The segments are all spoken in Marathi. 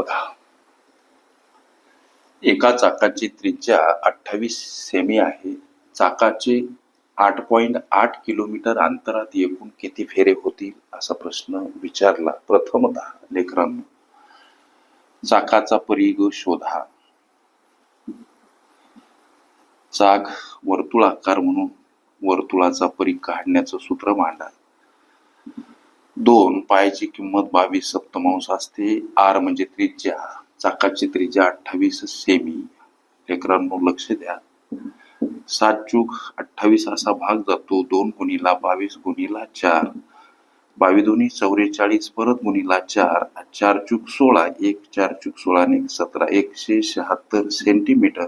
बघा. एका चाकाची त्रिज्या अठ्ठावीस सेमी आहे. चाकाचे आठ पॉइंट आठ किलोमीटर अंतरात एकूण किती फेरे होतील असा प्रश्न विचारला प्रथमतः लेकरांनो. चाकाचा परिघ शोधा. चाक वर्तुळाकार म्हणून वर्तुळाचा परिघ काढण्याचं सूत्र मांडा. दोन पायाची किंमत बावीस सप्तमांश असते. आर म्हणजे त्रिज्या. चाकाची त्रिज्या अठ्ठावीस सेमी. लेकरांनो लक्ष द्या. सात चूक अठ्ठावीस असा भाग जातो. दोन गुणीला बावीस गुणीला चार. बावीस दोन्ही चौवेचाळीस परत गुणीला चार. चार चूक सोळा. एक चार चूक सोळा आणि सतरा. एकशे शहात्तर सेंटीमीटर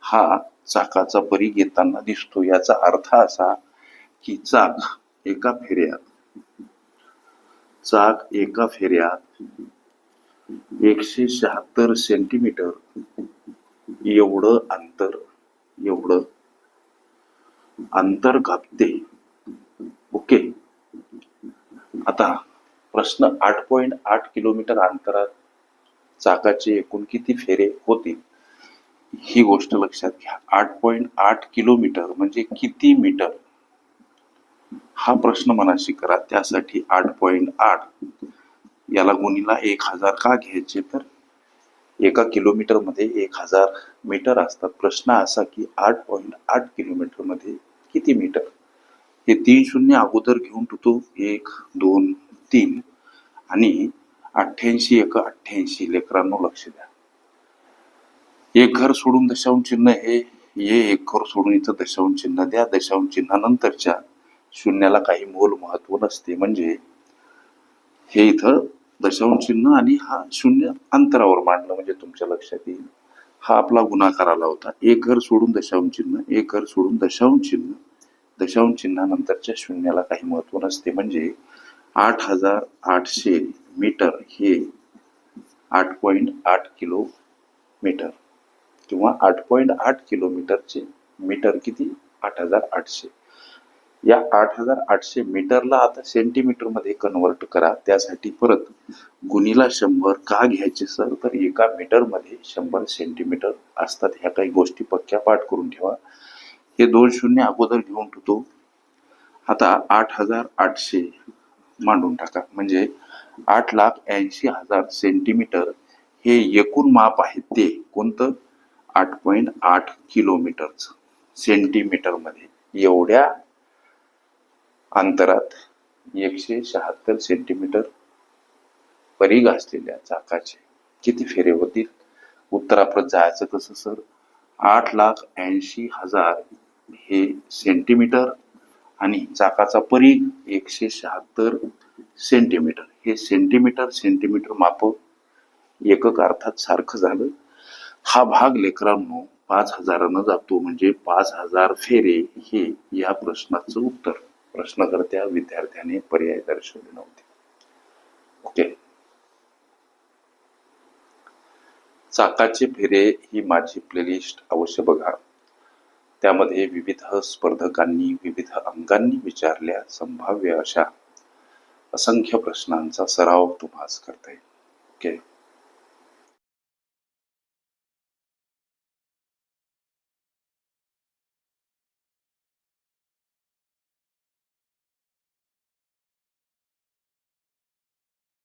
हा चाकाचा परी घेताना दिसतो. याचा अर्थ असा की चाक एका फेऱ्यात चाक एका फेऱ्यात एकशे शहात्तर सेंटीमीटर एवढं अंतर एवढं अंतर कापते ओके. आता प्रश्न आठ पॉइंट आठ किलोमीटर अंतरात चाकाचे एकूण किती फेरे होतील ही गोष्ट लक्षात घ्या. आठ पॉइंट आठ किलोमीटर म्हणजे किती मीटर? हा प्रश्न मनाशी करा. त्यासाठी आठ पॉईंट आठ. याला गुणीला एक हजार का घ्यायचे तर? एका किलोमीटरमध्ये एक हजार मीटर असतात. प्रश्न असा की आठ पॉईंट आठ किलोमीटरमध्ये किती मीटर हे तीन शून्य अगोदर घेऊन तो एक दोन तीन. आणि अठ्ठ्याऐंशी एक अठ्ठ्याऐंशी. लेकरांनो लक्ष द्या. एक घर सोडून दशांश चिन्ह हे ये एक घर सोडून इथं दशांश चिन्ह द्या. दशांश चिन्हानंतरच्या शून्याला काही मोल महत्त्व नसते. म्हणजे हे इथं दशांश चिन्ह आणि हा शून्य अंतरावर मांडलं म्हणजे तुमच्या लक्षात येईल. हा आपला गुणाकार आला होता. एक घर सोडून दशांश चिन्ह एक घर सोडून दशांश चिन्ह. दशांश चिन्हानंतरच्या शून्याला काही महत्त्व नसते. म्हणजे आठ हजार आठशे मीटर हे आठ पॉईंट आठ किलो मीटर किंवा आठ पॉईंट आठ किलोमीटरचे मीटर किती? आठ हजार आठशे. या आठ हजार आठशे मीटरला आता सेंटीमीटरमध्ये कन्वर्ट करा. त्यासाठी परत गुणीला शंभर का घ्यायचे सर? तर एका मीटरमध्ये शंभर सेंटीमीटर असतात. ह्या काही गोष्टी पक्क्या पाठ करून ठेवा. हे दोन शून्य अगोदर घेऊन ठेवतो. आता आठ हजार आठशे मांडून टाका. म्हणजे आठ लाख ऐंशी हजार सेंटीमीटर हे एकूण माप आहे ते. कोणतं? आठ पॉईंट आठ किलोमीटरचं सेंटीमीटरमध्ये एवढ्या अंतरात एकशे शहात्तर सेंटीमीटर परीघ असलेल्या चाकाचे किती फेरे होतील? उत्तराप्रत जायचं कसं सर आठ लाख ऐंशी हजार हे सेंटीमीटर आणि चाकाचा परीघ एकशे शहात्तर सेंटीमीटर हे सेंटीमीटर सेंटीमीटर माप एकक अर्थात सारखं झालं. हा भाग लेकरांनो पाच हजारानं जातो. म्हणजे पाच हजार फेरे हे या प्रश्नाचं उत्तर. प्रश्नकर्त्या विद्यार्थ्याने पर्याय दर्शवले नव्हते. ओके चाकाचे फेरे ही माझी प्लेलिस्ट अवश्य बघा. त्यामध्ये विविध स्पर्धकांनी विविध अंगांनी विचारल्या संभाव्य अशा असंख्य प्रश्नांचा सराव तुम्हाला करता येईल. ओके